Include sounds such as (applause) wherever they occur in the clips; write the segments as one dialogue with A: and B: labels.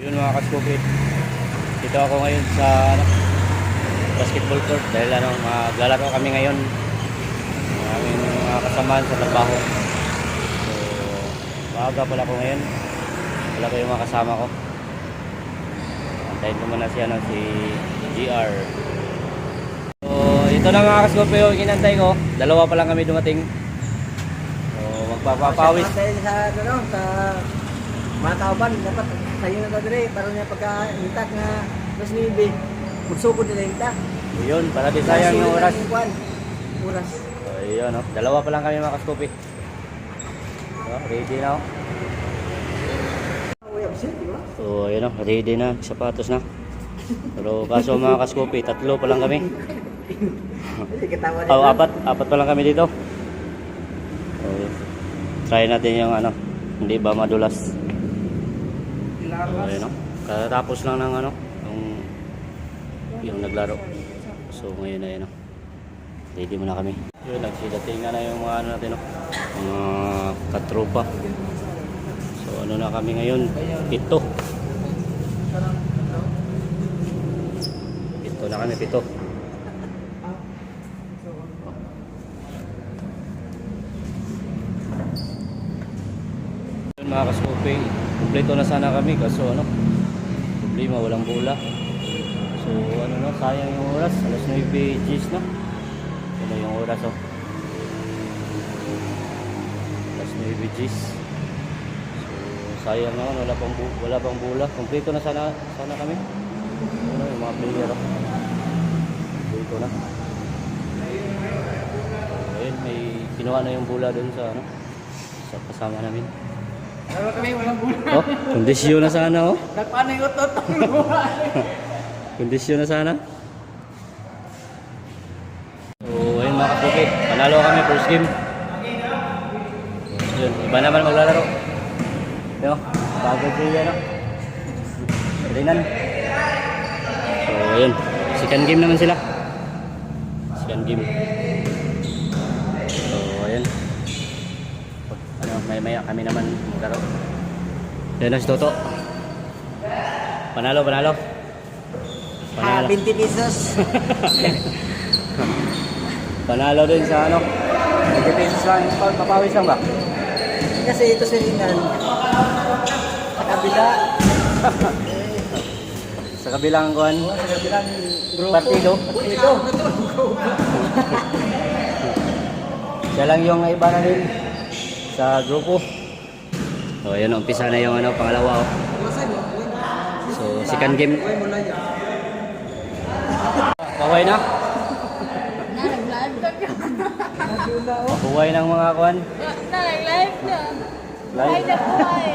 A: Yun mga kaskupit. Dito ako ngayon sa ano, basketball court dahil ano, maglalaro kami ngayon. Aming mga kasamaan sa trabaho. So, maaga pala ako ngayon. Wala ko yung mga kasama ko. Antayin ko muna si, ano, si GR. So, ito na mga kaskupit yung inantay ko. Dalawa pa lang kami dumating. So, magpapapawis.
B: Sa, ano, sa mga kauban, dapat sa'yo na to dire, para niya pagka-intak nga mas nibi, magsukod nila intak.
A: Yun, para di sayang yung oras.
B: Oras.
A: So, yun, no? Dalawa pa lang kami mga kaskopi. So, ready na, oh. So, yun, no? ready na. Sapatos na. Pero kaso mga kaskopi, tatlo pa lang kami. Oh, apat. Apat pa lang kami dito. So, try natin yung ano, hindi ba madulas. So, yun, no? Katapos lang ng ano, yung, yung naglaro. So, ngayon na yun, no? Ready muna kami. Yun, nagsidatingan na yung mga ano natin, no? Mga katropa. So, ano na kami ngayon? Pito. Pito na kami, pito. Yun mga kaskupi, kumpleto na sana kami kaso ano, problema walang bola. So ano no, sayang yung oras, alas 9 Gs na. Ano yung oras oh. Alas 9 Gs. So sayang naman, wala pang, wala pang bola. Kumpleto na sana, sana kami. Ano yung mga player oh. Kumpleto na. Ayun, may kinuha na yung bola dun sa ano, sa kasama namin.
B: Ano kami, walang bulan.
A: Oh, kondisyon na sana oh.
B: Nagpaano yung utot? (laughs)
A: Kondisyon na sana. So, ayun mga kapukit. Panalo kami first game. Yun, iba naman maglalaro. Yo, bago siya no. Rinan. So, ayun. Second game naman sila. Second game. So, ayun. Ano, may maya kami naman maglaro. Yan na si Toto. Panalo, panalo.
B: Ah,
A: Panalo.
B: 20 pesos. (laughs)
A: Panalo din sa ano. 20 pesos lang. Pa- Papawis lang ba?
B: Kasi ito si Rinan. Sa kabila. (laughs)
A: Sa kabilang kuhan.
B: Sa kabilang grupo.
A: Partido.
B: Partido.
A: Siya lang yung iba na din sa grupo. So, ayun, umpisa na yung ano, pangalawa. Oh. So, second game. Pahuway na.
C: Na.
A: Pahuway ng mga.
C: Na, nag-live. Buhay
A: Live.
C: na buhay.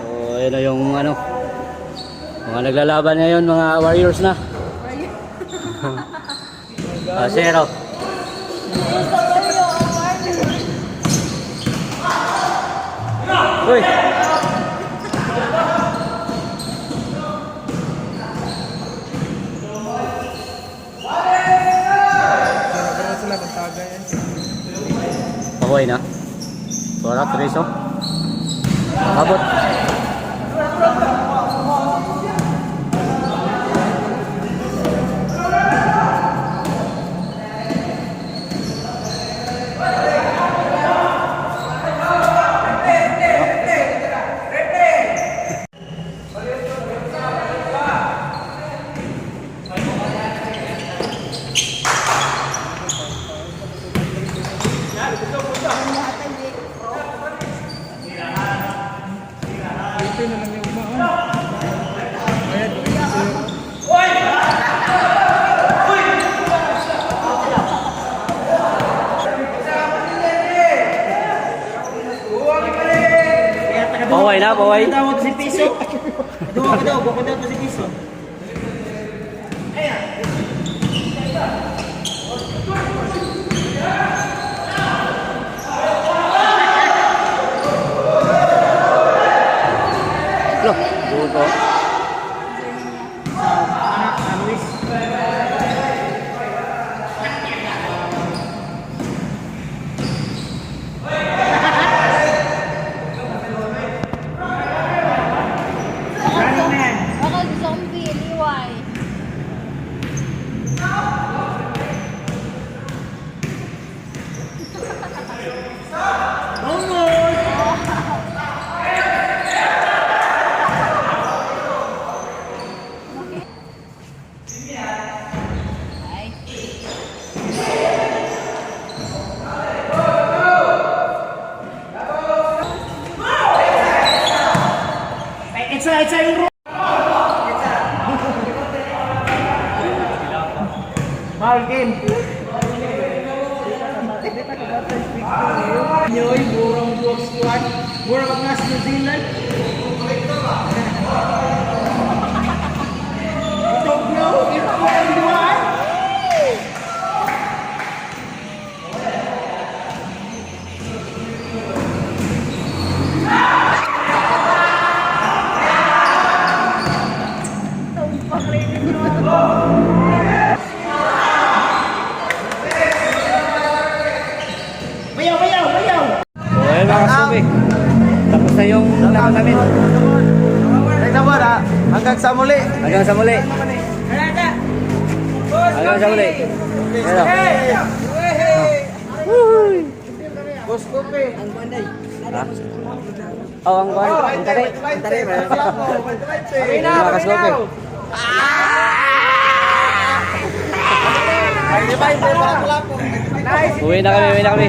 A: So, ayun na yung ano. Mga naglalaban ngayon, mga warriors na. Ah, zero.
C: Gusto ko yung party.
A: Uy! Pakuhay na. Sora, Treso. Abot. Pakuhay na, pakuhay.
B: Tawag si Piso. Doon ka daw, bukod daw to si Piso. Mahal game. Nyoy, burong buwag squad. Burong nas New Zealand. Bayaw, bayaw.
A: So, ayun mga kasubi. Tapos na yung laro namin.
B: Nagsabar ha, hanggang sa muli.
A: Hanggang sa muli. Hanggang sa muli. Ayun.
B: Boss Kope. Ang banday.
A: Oh, ang kuhan. Ang tari.
B: Ang tari,
A: Ayun, mga kasubi.
B: Ay, di ba? Nice.
A: Uwi na kami, uwi na kami.